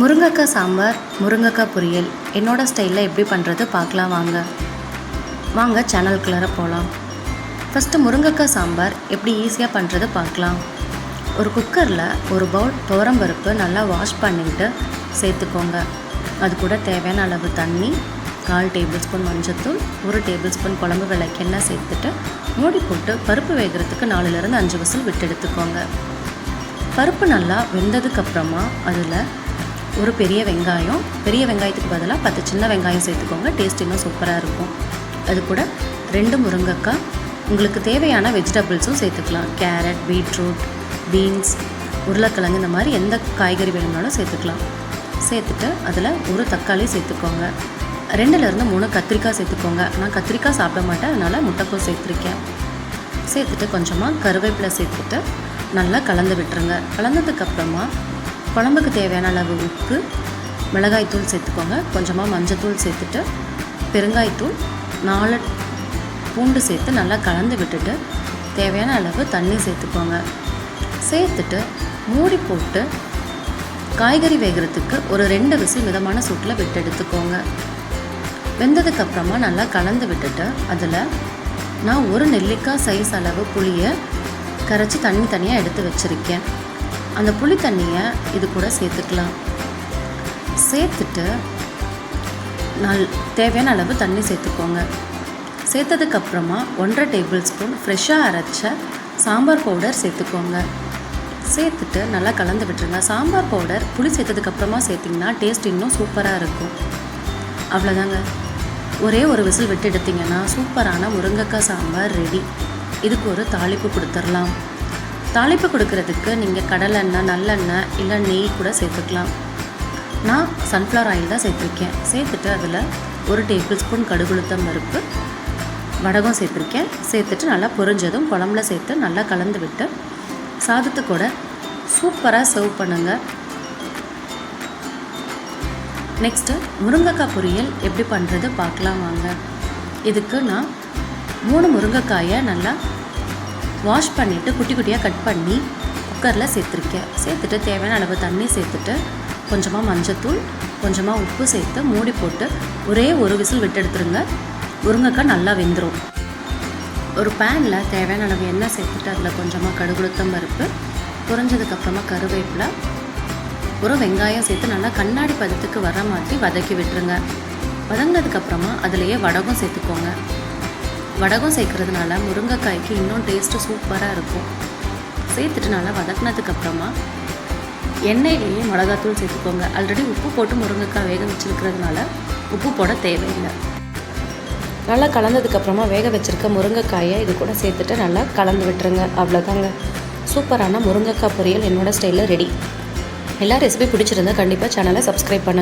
முருங்கைக்காய் சாம்பார் முருங்கைக்காய் பொரியல். என்னோடய ஸ்டைலில் எப்படி பண்ணுறது பார்க்கலாம் வாங்க. வாங்க சேனல்குள்ளார போகலாம் ஃபஸ்ட்டு முருங்கைக்காய் சாம்பார் எப்படி ஈஸியாக பண்ணுறது பார்க்கலாம். ஒரு குக்கரில் ஒரு பவுல் துவரம்பருப்பு நல்லா வாஷ் பண்ணிக்கிட்டு சேர்த்துக்கோங்க. அது கூட தேவையான அளவு தண்ணி கால் டேபிள் ஸ்பூன் மஞ்சத்தூள் ஒரு டேபிள் ஸ்பூன் குழம்பு விளக்கெண்ணெய் சேர்த்துட்டு மூடி போட்டு பருப்பு வேகிறதுக்கு நாலுலேருந்து அஞ்சு விசில் விட்டு எடுத்துக்கோங்க பருப்பு நல்லா வெந்ததுக்கப்புறமா அதில் ஒரு பெரிய வெங்காயம் பெரிய வெங்காயத்துக்கு பதிலாக பத்து சின்ன வெங்காயம் சேர்த்துக்கோங்க. டேஸ்ட் இன்னும் சூப்பராக இருக்கும். அது கூட ரெண்டு முருங்கைக்காய் உங்களுக்கு தேவையான வெஜிடபிள்ஸும் சேர்த்துக்கலாம். கேரட் பீட்ரூட் பீன்ஸ் உருளைக்கிழங்கு இந்த மாதிரி எந்த காய்கறி வேணும்னாலும் சேர்த்துக்கலாம். சேர்த்துட்டு அதில் ஒரு தக்காளி சேர்த்துக்கோங்க. ரெண்டுலேருந்து மூணு கத்திரிக்காய் சேர்த்துக்கோங்க. நான் கத்திரிக்காய் சாப்பிட மாட்டேன் அதனால் முட்டைக்கோஸ் சேர்த்துருக்கேன். சேர்த்துட்டு கொஞ்சமாக கருவேப்பிலை சேர்த்துட்டு நல்லா கலந்து விட்டுருங்க. கலந்ததுக்கப்புறமா குழம்புக்கு தேவையான அளவு உப்பு மிளகாய்த்தூள் சேர்த்துக்கோங்க. கொஞ்சமாக மஞ்சத்தூள் சேர்த்துட்டு பெருங்காய்த்தூள் நாலு பூண்டு சேர்த்து நல்லா கலந்து விட்டுட்டு தேவையான அளவு தண்ணி சேர்த்துக்கோங்க. சேர்த்துட்டு மூடி போட்டு காய்கறி வேகிறதுக்கு ஒரு ரெண்டு விசில் மிதமான சூட்டில் விட்டு எடுத்துக்கோங்க. வெந்ததுக்கப்புறமா நல்லா கலந்து விட்டுட்டு அதில் நான் ஒரு நெல்லிக்காய் சைஸ் அளவு புளியை கரைச்சி தண்ணி தனியாக எடுத்து வச்சுருக்கேன். அந்த புளி தண்ணியை இது கூட சேர்த்துக்கலாம். சேர்த்துட்டு நல் தேவையான அளவு தண்ணி சேர்த்துக்கோங்க. சேர்த்ததுக்கப்புறமா ஒன்றரை டேபிள் ஸ்பூன் ஃப்ரெஷ்ஷாக அரைச்ச சாம்பார் பவுடர் சேர்த்துக்கோங்க. சேர்த்துட்டு நல்லா கலந்து விட்டுருங்க. சாம்பார் பவுடர் புளி சேர்த்ததுக்கப்புறமா சேர்த்திங்கன்னா டேஸ்ட் இன்னும் சூப்பராக இருக்கும். அவ்வளோதாங்க ஒரே ஒரு விசில் விட்டு எடுத்திங்கன்னா சூப்பரான முருங்கைக்காய் சாம்பார் ரெடி. இதுக்கு ஒரு தாளிப்பு கொடுத்துடலாம் தாளிப்பு கொடுக்கறதுக்கு நீங்கள் கடலெண்ணெய் நல்லெண்ணெய் இல்லை நெய் கூட சேர்த்துக்கலாம். நான் சன்ஃப்ளவர் ஆயில் தான் சேர்த்துருக்கேன். சேர்த்துட்டு அதில் ஒரு டேபிள் ஸ்பூன் கடுகுளுத்தம் பருப்பு வடகம் சேர்த்துருக்கேன். சேர்த்துட்டு நல்லா பொரிஞ்சதும் குழம்புல சேர்த்து நல்லா கலந்து விட்டு சாதத்து கூட சூப்பராக சர்வ் பண்ணுங்கள் நெக்ஸ்ட்டு முருங்கைக்காய் பொரியல் எப்படி பண்ணுறது பார்க்கலாம் வாங்க. இதுக்கு நான் மூணு முருங்கைக்காயை நல்லா வாஷ் பண்ணிவிட்டு குட்டி குட்டியாக கட் பண்ணி குக்கரில் சேர்த்துருக்கேன். சேர்த்துட்டு தேவையான அளவு தண்ணி சேர்த்துட்டு கொஞ்சமாக மஞ்சத்தூள் கொஞ்சமாக உப்பு சேர்த்து மூடி போட்டு ஒரே ஒரு விசில் விட்டு எடுத்துருங்க. முருங்கைக்காய் நல்லா வெந்துடும் ஒரு பேனில் தேவையான அளவு எண்ணெய் சேர்த்துட்டு அதில் கொஞ்சமாக கடுகுளுத்தம் பருப்பு புரிஞ்சதுக்கப்புறமா கருவேப்பிலை ஒரு வெங்காயம் சேர்த்து நல்லா கண்ணாடி பதத்துக்கு வர மாதிரி வதக்கி விட்டுருங்க. வதங்கினதுக்கப்புறமா அதுலேயே வடகம் சேர்த்துக்கோங்க. வடகம் சேர்க்கறதுனால முருங்கைக்காய்க்கு இன்னும் டேஸ்ட்டு சூப்பராக இருக்கும். சேர்த்துட்டு நல்லா வதக்கினதுக்கப்புறமா எண்ணெயிலேயே மிளகாத்தூள் சேர்த்துக்கோங்க. ஆல்ரெடி உப்பு போட்டு முருங்கைக்காய் வேக வச்சுருக்கிறதுனால உப்பு போட தேவையில்லை. நல்லா கலந்ததுக்கப்புறமா வேக வச்சுருக்க முருங்கைக்காயை இது கூட சேர்த்துட்டு நல்லா கலந்து விட்டுருங்க. அவ்வளோதாங்க சூப்பரான முருங்கைக்காய் பொரியல் என்னோடய ஸ்டைலில் ரெடி எல்லா ரெசிபி பிடிச்சிருந்தா கண்டிப்பாக சேனலை சப்ஸ்கிரைப் பண்ணுங்கள்